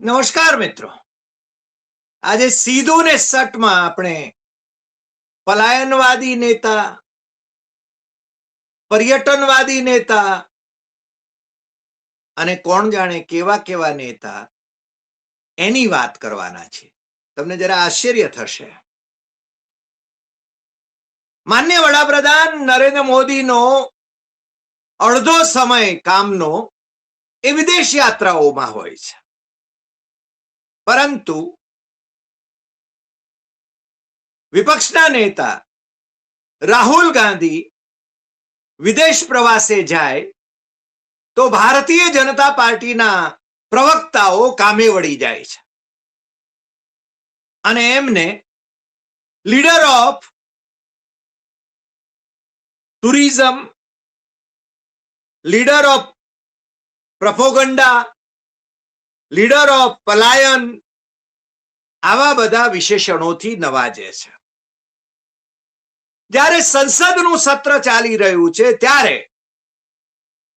નમસ્કાર મિત્રો. આજે સીધું ને સટમાં આપણે પલાયનવાદી નેતા, પર્યટનવાદી નેતા અને કોણ જાણે કેવા કેવા નેતા એની વાત કરવાના છે. તમને જરા આશ્ચર્ય થશે. માન્ય વડાપ્રધાન નરેન્દ્ર મોદીનો અડધો સમય કામનો એ વિદેશ યાત્રાઓમાં હોય છે. પરંતુ વિપક્ષના નેતા રાહુલ ગાંધી વિદેશ પ્રવાસે જાય તો ભારતીય જનતા પાર્ટીના પ્રવક્તાઓ કામે વળી જાય છે. અને એમને leader of tourism, leader of propaganda leader of પલાયન આવા બધા વિશેષણોથી નવાજે છે. જ્યારે સંસદનું સત્ર ચાલી રહ્યું છે, ત્યારે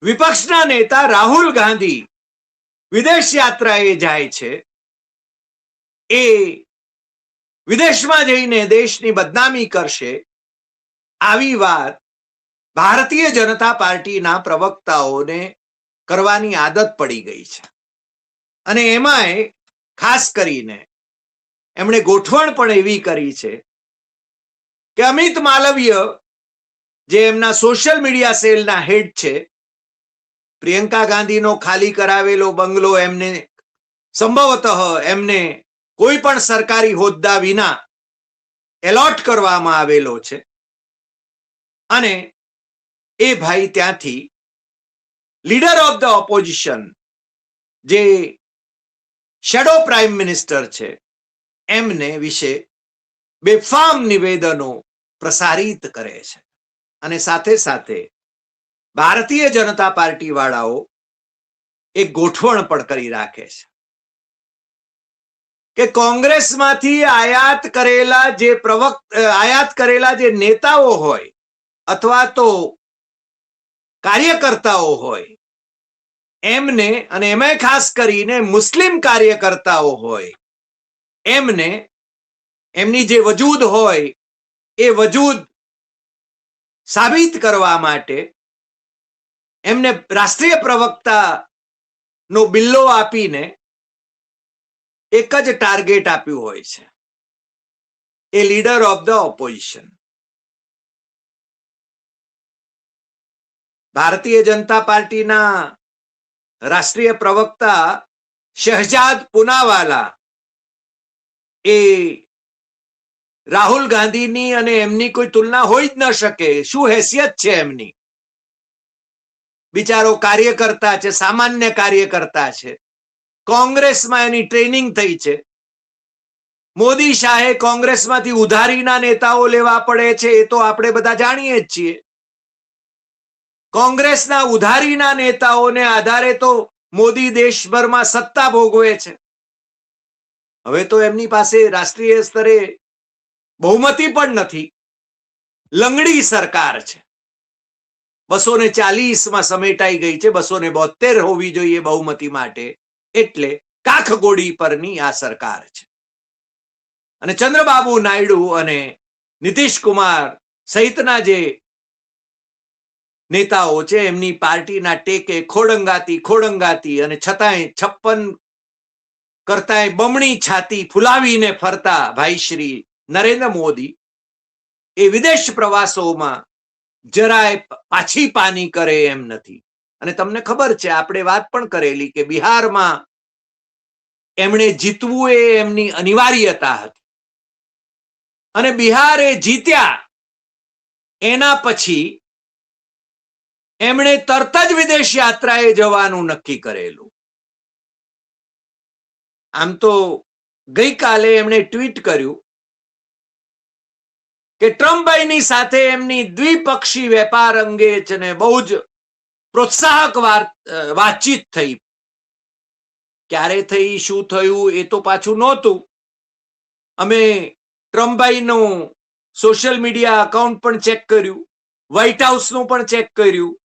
વિપક્ષના નેતા રાહુલ ગાંધી વિદેશ યાત્રાએ જાય છે. એ વિદેશમાં જઈને દેશની બદનામી કરશે. આવી વાત ભારતીય જનતા પાર્ટીના પ્રવક્તાઓને કરવાની આદત પડી ગઈ છે. અને એમાંય ખાસ કરીને એમણે ગોઠવણ પણ એવી કરી છે કે અમિત માલવીય જે એમના સોશિયલ મીડિયા સેલના હેડ છે, પ્રિયંકા ગાંધીનો ખાલી કરાવેલો બંગલો એમને સંભવતઃ એમને કોઈ પણ સરકારી હોદ્દા વિના એલોટ કરવામાં આવેલો છે. અને એ ભાઈ ત્યાંથી લીડર ઓફ ધ ઓપોઝિશન જે શેડો પ્રાઇમ મિનિસ્ટર છે. એમને વિશે બેફામ નિવેદનો પ્રસારિત કરે છે. અને સાથે સાથે ભારતીય જનતા પાર્ટી વાળાઓ એક ગોઠવણ પણ કરી રાખે છે. કે કોંગ્રેસમાંથી આયાત કરેલા જે પ્રવક્ત આયાત કરેલા જે નેતાઓ હોય અથવા તો કાર્યકર્તાઓ હોય એમને અને એમાં ખાસ કરીને મુસ્લિમ કાર્યકર્તાઓ હોય, એમને એમની જે વજૂદ હોય, એ વજૂદ સાબિત કરવા માટે એમને રાષ્ટ્રીય પ્રવક્તા નો બિલ્લો આપીને એક જ ટાર્ગેટ આપ્યું હોય છે. એ leader of the opposition. Bharatiya Janata પાર્ટીના રાષ્ટ્રીય પ્રવક્તા શહેજાદ પુનાવાલા એ રાહુલ ગાંધીની અને એમની કોઈ તુલના હોઈ જ ન શકે. શું હેસિયત છે એમની? બિચારો કાર્યકર્તા છે, સામાન્ય કાર્યકર્તા છે. કોંગ્રેસમાં એની ટ્રેનિંગ થઈ છે. મોદી શાહે કોંગ્રેસમાંથી ઉધારીના નેતાઓ લેવા પડે છે, એ તો આપણે બધા જાણીએ જ છીએ. કોંગ્રેસના ઉધારીના નેતાઓને આધારે તો મોદી દેશભરમાં સત્તા ભોગવે છે. હવે તો એમની પાસે રાષ્ટ્રીય સ્તરે બહુમતી પણ નથી. લંગડી સરકાર છે. બસો ને ચાલીસમાં સમેટાઈ ગઈ છે. બસો ને બોતેર હોવી જોઈએ બહુમતી માટે. એટલે કાખગોડી પરની આ સરકાર છે. અને ચંદ્રબાબુ નાયડુ અને નીતિશ કુમાર સહિતના જે નેતાઓ છે એમની પાર્ટીના ટેકે ખોડંગાતી ખોડંગાતી અને છતાંય છપ્પન કરતાંય બમણી છાતી ફુલાવીને ફરતા ભાઈ શ્રી નરેન્દ્ર મોદી, એ વિદેશ પ્રવાસોમાં જરાય પાછી પાની કરે એમ નથી. અને તમને ખબર છે, આપણે વાત પણ કરેલી કે બિહારમાં એમણે જીતવું એ એમની અનિવાર્યતા હતી. અને બિહારે જીત્યા એના પછી એમણે તરત જ વિદેશ યાત્રાએ જવાનું નક્કી કરેલું. આમ તો ગઈકાલે એમણે ટ્વીટ કર્યું કે ટ્રમ્પભાઈની સાથે એમની દ્વિપક્ષી વેપાર અંગે છે ને બહુ જ પ્રોત્સાહક વાતચીત થઈ. ક્યારે થઈ, શું થયું, એ તો પાછું નહોતું. અમે ટ્રમ્પભાઈનું સોશિયલ મીડિયા અકાઉન્ટ પણ ચેક કર્યું, વ્હાઇટ હાઉસનું પણ ચેક કર્યું.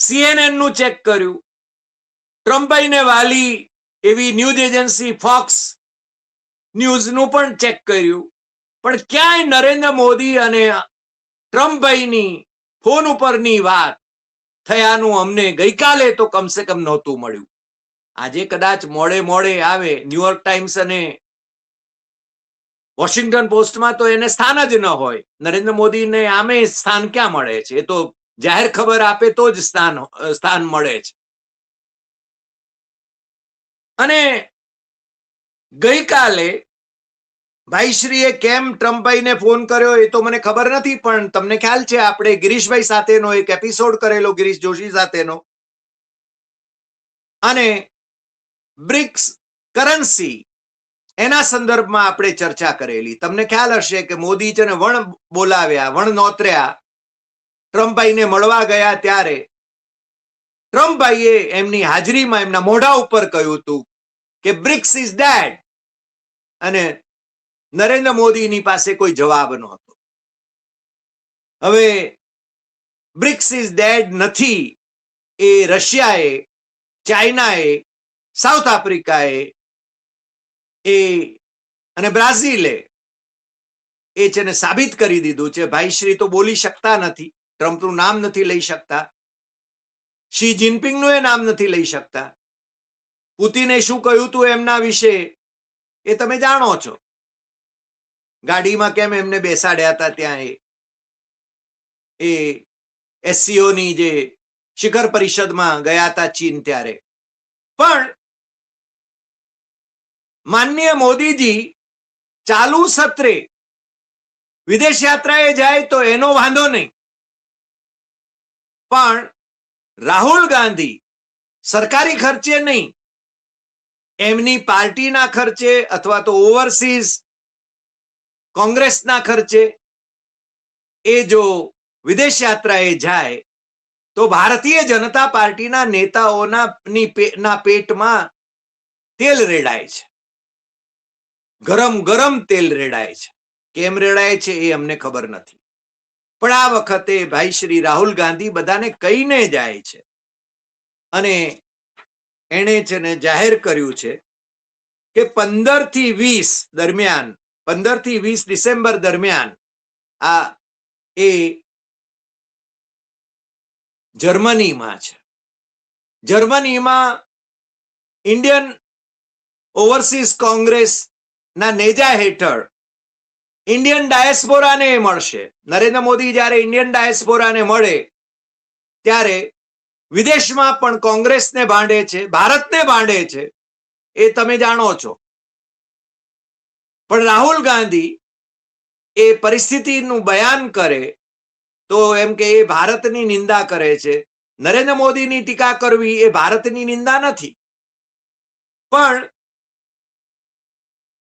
સીએનએનનું ચેક કર્યું. ટ્રમ્પભાઈને વાલી એવી ન્યૂઝ એજન્સી ફોક્સ ન્યૂઝનું પણ ચેક કર્યું. પણ ક્યાંય નરેન્દ્ર મોદી અને ટ્રમ્પભાઈની ફોન ઉપરની વાત થયાનું અમને ગઈકાલે તો કમસે કમ નહોતું મળ્યું. આજે કદાચ મોડે મોડે આવે ન્યુયોર્ક ટાઈમ્સ અને વોશિંગ્ટન પોસ્ટમાં તો એને સ્થાન જ ન હોય. નરેન્દ્ર મોદીને આમે સ્થાન ક્યાં મળે છે? એ તો જાહેર ખબર આપે તો જ સ્થાન સ્થાન મળે છે. અને ગઈકાલે ભાઈશ્રીએ કેમ ટ્રમ્પભાઈને ફોન કર્યો એ તો મને ખબર નથી, પણ તમને ખ્યાલ છે આપણે ગિરીશભાઈ સાથેનો એક એપિસોડ કરેલો, ગિરીશ જોશી સાથેનો. અને બ્રિક્સ કરન્સી, એના સંદર્ભમાં આપણે ચર્ચા કરેલી. તમને ખ્યાલ હશે કે મોદી છે ને વણ બોલાવ્યા, વણ નોતર્યા. ટ્રમ્પભાઈને મળવા ગયા ત્યારે ટ્રમ્પભાઈએ એમની હાજરીમાં એમના મોઢા ઉપર કહ્યું હતું કે બ્રિક્સ ઇઝ ડેડ. અને નરેન્દ્ર મોદીની પાસે કોઈ જવાબ નહોતો. હવે બ્રિક્સ ઇઝ ડેડ નથી એ રશિયાએ, ચાઇનાએ, સાઉથ આફ્રિકાએ, એ અને બ્રાઝિલે એ છે ને સાબિત કરી દીધું છે. ભાઈશ્રી તો બોલી શકતા નથી. ટ્રમ્પનું નામ નથી લઈ શકતા. શી જિનપિંગનું એ નામ નથી લઈ શકતા. પુતિને શું કહ્યું હતું એમના વિશે? એ તમે જાણો છો. ગાડીમાં કેમ એમને બેસાડ્યા હતા ત્યાં એ? એ SCO ની જે શિખર પરિષદમાં ગયા હતા ચીન ત્યારે. પણ માનનીય મોદીજી ચાલુ સત્રે વિદેશ યાત્રાએ જાય તો એનો વાંધો નહીં. પણ રાહુલ ગાંધી સરકારી ખર્ચે નહીં. એમની પાર્ટીના ખર્ચે અથવા તો ઓવરસીઝ કોંગ્રેસના ખર્ચે એ જો વિદેશ યાત્રાએ જાય તો ભારતીય જનતા પાર્ટીના નેતાઓના ની પેટમાં તેલ રેડાય છે. ગરમ ગરમ તેલ રેડાય છે. કેમ રેડાય છે એ અમને ખબર નથી. પણ આ વખતે ભાઈ શ્રી રાહુલ ગાંધી બધાને કહીને જાય છે. અને એણે છે ને જાહેર કર્યું છે કે પંદરથી વીસ દરમિયાન, પંદરથી વીસ ડિસેમ્બર દરમિયાન આ એ જર્મનીમાં છે. જર્મનીમાં ઇન્ડિયન ઓવરસીઝ કોંગ્રેસ ના નેજા હેઠળ ઇન્ડિયન ડાયસ્પોરાને મળશે. નરેન્દ્ર મોદી જ્યારે ઇન્ડિયન ડાયસ્પોરાને મળે, ત્યારે વિદેશમાં પણ કોંગ્રેસને ભાંડે છે, ભારતને ભાંડે છે, એ તમે જાણો છો. પણ રાહુલ ગાંધી એ પરિસ્થિતિનું બયાન કરે, તો એમ કે એ ભારતની નિંદા કરે છે. નરેન્દ્ર મોદીની ટીકા કરવી એ ભારતની નિંદા નથી. પણ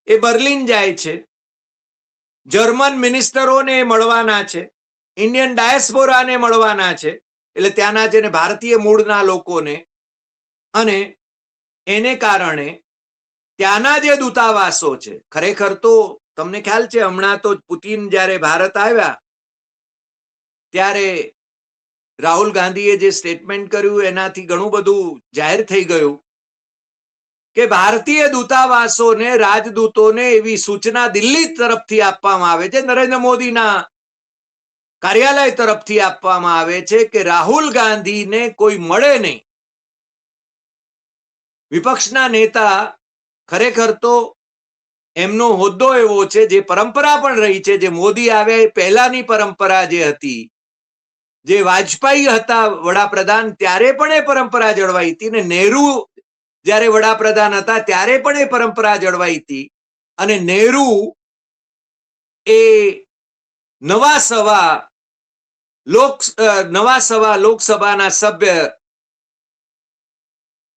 એ બર્લિન જાય છે જર્મન મિનિસ્ટરોને મળવાના છે, ઇન્ડિયન ડાયસ્પોરાને મળવાના છે, એટલે ત્યાંના જેને ભારતીય મૂળના લોકોને. અને એને કારણે ત્યાંના જે દૂતાવાસો છે, ખરેખર તો તમને ખ્યાલ છે, હમણાં તો પુતિન જ્યારે ભારત આવ્યા, ત્યારે રાહુલ ગાંધીએ જે સ્ટેટમેન્ટ કર્યું, એનાથી ઘણું બધું જાહેર થઈ ગયું. કે ભારતીય દૂતાવાસોને, રાજદૂતોને એવી સૂચના દિલ્હી તરફથી આપવામાં આવે છે, નરેન્દ્ર મોદીના કાર્યાલય તરફથી આપવામાં આવે છે કે રાહુલ ગાંધીને કોઈ મળે નહીં. વિપક્ષના નેતા ખરેખર તો એમનો હોદ્દો એવો છે, જે પરંપરા પણ રહી છે, જે મોદી આવ્યા એ પહેલાની પરંપરા જે હતી, જે વાજપેયી હતા વડાપ્રધાન, ત્યારે પણ એ પરંપરા જળવાઈ હતી ને નહેરુ જ્યારે વડાપ્રધાન હતા, ત્યારે પણ એ પરંપરા જળવાઈ હતી. અને નહેરુ એ નવા સવા લોક નવા સવા લોકસભાના સભ્ય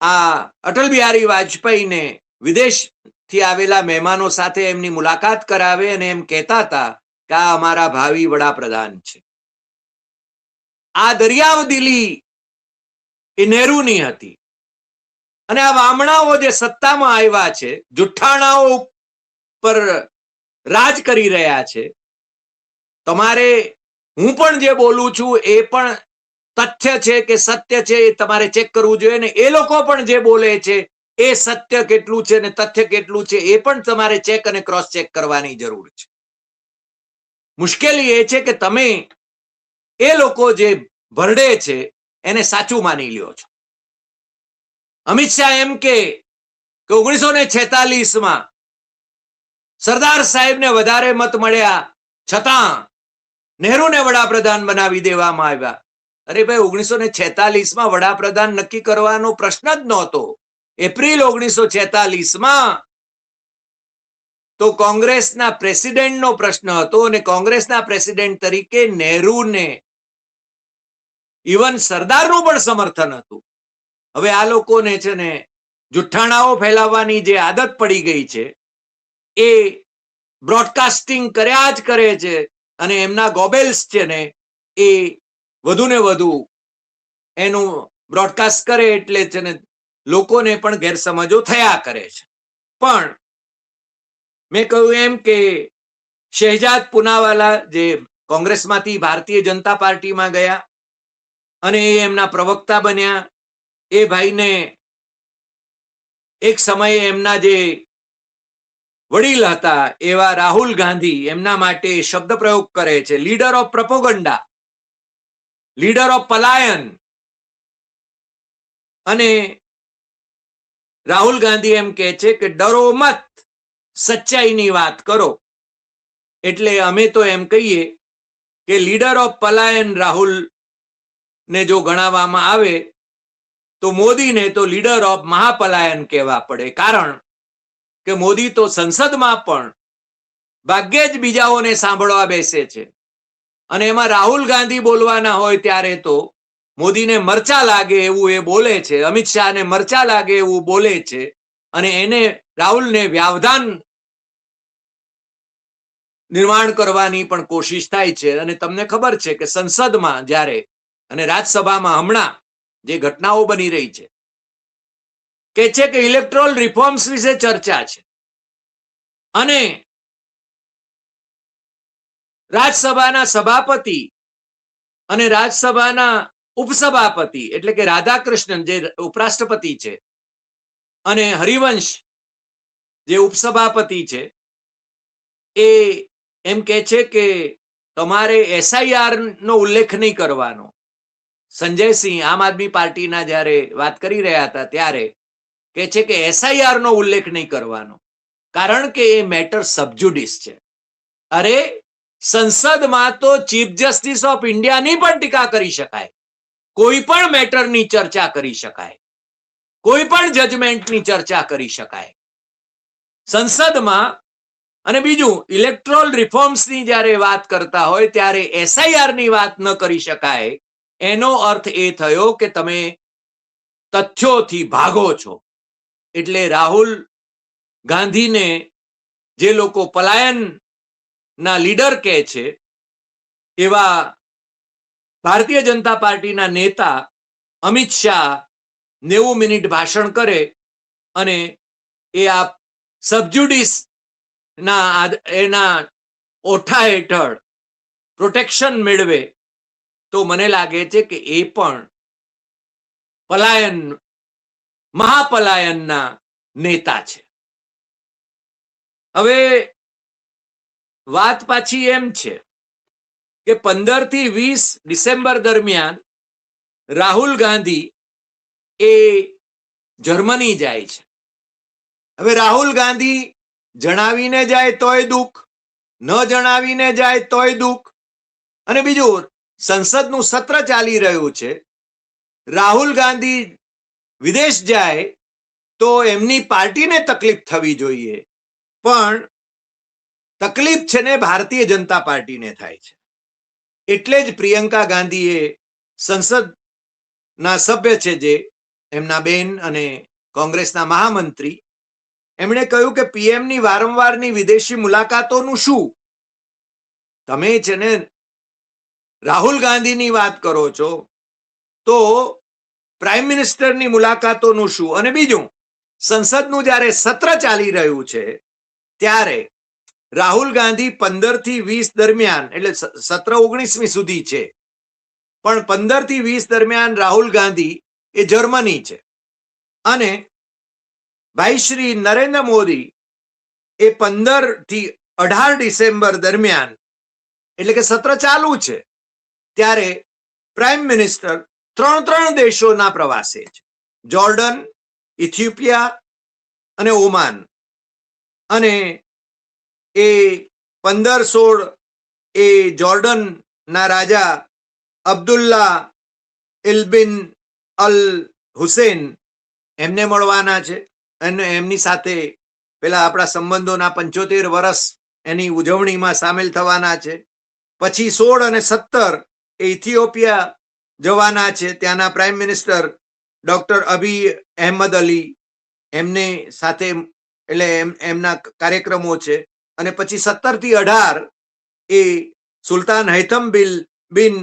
આ અટલ બિહારી વાજપેયીને વિદેશથી આવેલા મહેમાનો સાથે એમની મુલાકાત કરાવે અને એમ કહેતા હતા કે આ અમારા ભાવિ વડાપ્રધાન છે. આ દરિયાવ દિલી એ નહેરુની હતી. અને આ વામણાઓ જે સત્તામાં આવ્યા છે, જુઠ્ઠાણાઓ પર રાજ કરી રહ્યા છે, તમારે હું પણ જે બોલું છું એ પણ તથ્ય છે કે સત્ય છે એ તમારે ચેક કરવું જોઈએ ને એ લોકો પણ જે બોલે છે એ સત્ય કેટલું છે ને તથ્ય કેટલું છે એ પણ તમારે ચેક અને ક્રોસ ચેક કરવાની જરૂર છે. મુશ્કેલી એ છે કે તમે એ લોકો જે ભરડે છે એને સાચું માની લ્યો છો. અમિત શાહ એમ કે ઓગણીસો ને છેતાલીસમાં સરદાર સાહેબને વધારે મત મળ્યા છતાં નહેરુને વડાપ્રધાન બનાવી દેવામાં આવ્યા. અરે ભાઈ ઓગણીસો ને છેતાલીસમાં વડાપ્રધાન નક્કી કરવાનો પ્રશ્ન જ નહોતો. એપ્રિલ ઓગણીસો છેતાલીસમાં તો કોંગ્રેસના પ્રેસિડેન્ટનો પ્રશ્ન હતો અને કોંગ્રેસના પ્રેસિડેન્ટ તરીકે નહેરુને, ઇવન સરદારનું પણ સમર્થન હતું. હવે આ લોકોને છે ને જુઠ્ઠાણાઓ ફેલાવવાની જે આદત પડી ગઈ છે, એ બ્રોડકાસ્ટિંગ કર્યા જ કરે છે અને એમના ગોબેલ્સ છે ને એ વધુ ને વધુ એનું બ્રોડકાસ્ટ કરે એટલે છે ને લોકોને પણ ગેરસમજો થયા કરે છે. પણ મેં કહ્યું એમ કે શહેજાદ પુનાવાલા જે કોંગ્રેસમાંથી ભારતીય જનતા પાર્ટીમાં ગયા અને એ એમના પ્રવક્તા બન્યા એ ભાઈને એક સમયે એમના જે વડીલ હતા, એવા રાહુલ ગાંધી, એમના માટે શબ્દ પ્રયોગ કરે છે. Leader of propaganda leader of પલાયન અને રાહુલ ગાંધી એમ કે છે કે, ડરો મત, સચ્ચાઈની વાત કરો. એટલે અમે તો એમ કહીએ કે લીડર ઓફ પલાયન રાહુલ ને જો ગણાવવામાં આવે તો મોદીને તો લીડર ઓફ મહાપલાયન કહેવા પડે. કારણ કે મોદી તો સંસદમાં પણ ભાગ્યે જ બીજાઓને સાંભળવા બેસે છે. અને એમાં રાહુલ ગાંધી બોલવાના હોય ત્યારે તો મોદીને મરચા લાગે એવું એ બોલે છે. અમિત શાહને મરચા લાગે એવું બોલે છે. અને એને રાહુલને વ્યાવધાન નિર્માણ કરવાની પણ કોશિશ થાય છે. અને તમને ખબર છે કે સંસદમાં જ્યારે અને રાજ્યસભામાં હમણાં જે ઘટનાઓ બની રહી છે, કે છે કે ઇલેક્ટ્રોલ રિફોર્મ્સ વિશે ચર્ચા છે. અને રાજ્યસભાના સભાપતિ અને રાજ્યસભાના ઉપસભાપતિ, એટલે કે રાધાકૃષ્ણન જે ઉપરાષ્ટ્રપતિ છે, અને હરિવંશ જે ઉપસભાપતિ છે, એ એમ કે છે કે તમારે એસઆઈઆર નો ઉલ્લેખ નહીં કરવાનો. સંજયસિંહ આમ આદમી પાર્ટીના જ્યારે વાત કરી રહ્યા હતા ત્યારે કે છે કે એસઆઈઆર નો ઉલ્લેખ નહીં કરવાનો. કારણ કે એ મેટર સબજુડિસ છે. અરે સંસદમાં તો ચીફ જસ્ટિસ ઓફ ઇન્ડિયાની પણ ટીકા કરી શકાય. કોઈ પણ મેટરની ચર્ચા કરી શકાય. કોઈ પણ જજમેન્ટની ચર્ચા કરી શકાય. સંસદમાં અને બીજું, ઇલેક્ટ્રોલ રિફોર્મ્સની જ્યારે વાત કરતા હોય ત્યારે એસઆઈઆરની વાત ન કરી શકાય. એનો અર્થ એ થયો કે તમે તથ્યોથી ભાગો છો. એટલે રાહુલ ગાંધીને જે લોકો પલાયનના લીડર કહે છે, એવા ભારતીય જનતા પાર્ટીના નેતા અમિત શાહ નેવું મિનિટ ભાષણ કરે અને એ આ સબજ્યુડિસ ના એના ઓઠા હેઠળ પ્રોટેક્શન મેળવે તો મને લાગે છે કે એ પણ પલાયન, મહાપલાયનના નેતા છે. હવે વાત પાછી એમ છે કે પંદરથી વીસ ડિસેમ્બર દરમિયાન રાહુલ ગાંધી એ જર્મની જાય છે. હવે રાહુલ ગાંધી જણાવીને જાય તોય દુઃખ, ન જણાવીને જાય તોય દુઃખ અને બીજું સંસદનું સત્ર ચાલી રહ્યું છે. રાહુલ ગાંધી વિદેશ જાય તો એમની પાર્ટીને તકલીફ થવી જોઈએ. પણ તકલીફ છે ને ભારતીય જનતા પાર્ટીને થાય છે. એટલે જ પ્રિયંકા ગાંધીએ સંસદના સભ્ય છે જે, એમના બેન અને કોંગ્રેસના મહામંત્રી, એમણે કહ્યું કે પીએમની વારંવારની વિદેશી મુલાકાતોનું શું? તમે છે ને રાહુલ ગાંધીની વાત કરો છો, તો પ્રાઇમ મિનિસ્ટરની મુલાકાતોનું શું? અને બીજું, સંસદનું જ્યારે સત્ર ચાલી રહ્યું છે, ત્યારે રાહુલ ગાંધી પંદરથી વીસ દરમિયાન, એટલે સત્ર ઓગણીસમી સુધી છે, પણ પંદરથી વીસ દરમિયાન રાહુલ ગાંધી એ જર્મની છે. અને ભાઈ શ્રી નરેન્દ્ર મોદી એ પંદરથી અઢાર ડિસેમ્બર દરમિયાન, એટલે કે સત્ર ચાલુ છે ત્યારે પ્રાઇમ મિનિસ્ટર ત્રણ ત્રણ દેશોના પ્રવાસે છે. જોર્ડન, ઇથિયોપિયા અને ઓમાન. અને એ પંદર સોળ એ જોર્ડનના રાજા અબ્દુલ્લા ઇલબિન અલ હુસેન એમને મળવાના છે. અને એમની સાથે પેલા આપણા સંબંધોના પંચોતેર વર્ષ એની ઉજવણીમાં સામેલ થવાના છે. પછી સોળ અને સત્તર એ ઇથિયોપિયા જવાના છે. ત્યાંના prime minister doctor Abiy Ahmed Ali એમને સાથે એટલે એમ, એમના કાર્યક્રમો છે. અને પછી સત્તરથી અઢાર એ સુલતાન હૈથમ બિલ, બિન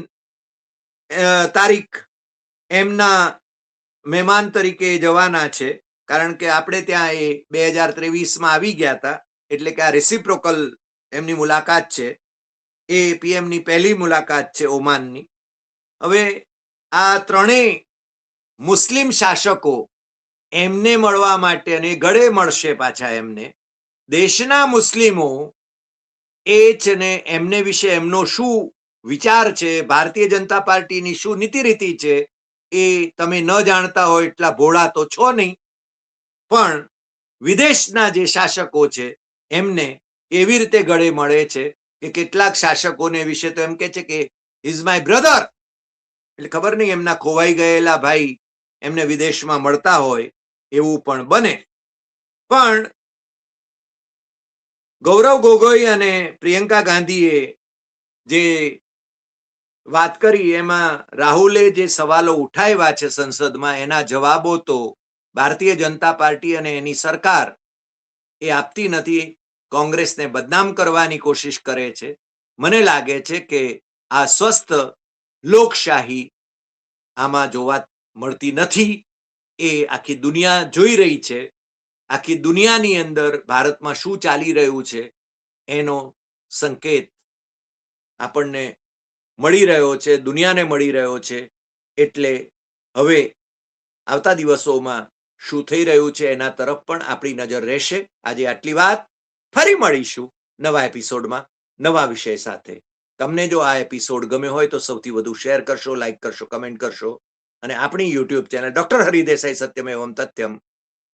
તારીખ એમના મહેમાન તરીકે જવાના છે. કારણ કે આપણે ત્યાં એ બે હજાર ત્રેવીસમાં આવી ગયા હતા. એટલે કે આ રેસિપ્રોકલ એમની મુલાકાત છે. એ પીએમની પહેલી મુલાકાત છે ઓમાનની. હવે આ ત્રણેય મુસ્લિમ શાસકો એમને મળવા માટે અને ગળે મળશે પાછા એમને. દેશના મુસ્લિમો એ છે ને એમને વિશે એમનો શું વિચાર છે, ભારતીય જનતા પાર્ટીની શું નીતિ રીતિ છે એ તમે ન જાણતા હોય એટલા ભોળા તો છો નહીં. પણ વિદેશના જે શાસકો છે એમને એવી રીતે ગળે મળે છે કે કેટલાક શાસકોને વિશે તો એમ કે છે કે ઇઝ માય બ્રધર એટલે ખબર નહીં એમના ખોવાઈ ગયેલા ભાઈ એમને વિદેશમાં મળતા હોય એવું પણ બને. પણ ગૌરવ ગોગોઈ અને પ્રિયંકા ગાંધીએ જે વાત કરી એમાં રાહુલે જે સવાલો ઉઠાવ્યા છે સંસદમાં, એના જવાબો તો ભારતીય જનતા પાર્ટી અને એની સરકાર એ આપતી નથી. કોંગ્રેસને બદનામ કરવાની કોશિશ કરે છે. મને લાગે છે કે આ સ્વસ્થ લોકશાહી આમાં જોવા મળતી નથી. એ આખી દુનિયા જોઈ રહી છે. આખી દુનિયાની અંદર ભારતમાં શું ચાલી રહ્યું છે એનો સંકેત આપણને મળી રહ્યો છે, દુનિયાને મળી રહ્યો છે. એટલે હવે આવતા દિવસોમાં શું થઈ રહ્યું છે એના તરફ પણ આપણી નજર રહેશે. આજે આટલી વાત. ફરી મળીશું નવા એપિસોડમાં નવા વિષય સાથે. તમને જો આ એપિસોડ ગમ્યો હોય તો સૌથી વધુ શેર કરશો, લાઈક કરશો, કમેન્ટ કરશો. અને આપણી યુટ્યુબ ચેનલ ડોક્ટર હરિદેસાઈ સત્યમ એવમ તથ્યમ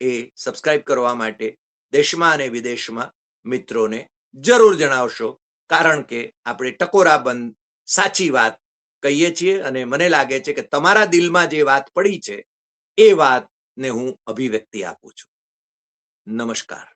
એ સબસ્ક્રાઇબ કરવા માટે દેશમાં અને વિદેશમાં મિત્રોને જરૂર જણાવશો. કારણ કે આપણે ટકોરા બંધ સાચી વાત કહીએ છીએ અને મને લાગે છે કે તમારા દિલમાં જે વાત પડી છે, એ વાતને હું અભિવ્યક્તિ આપું છું. નમસ્કાર.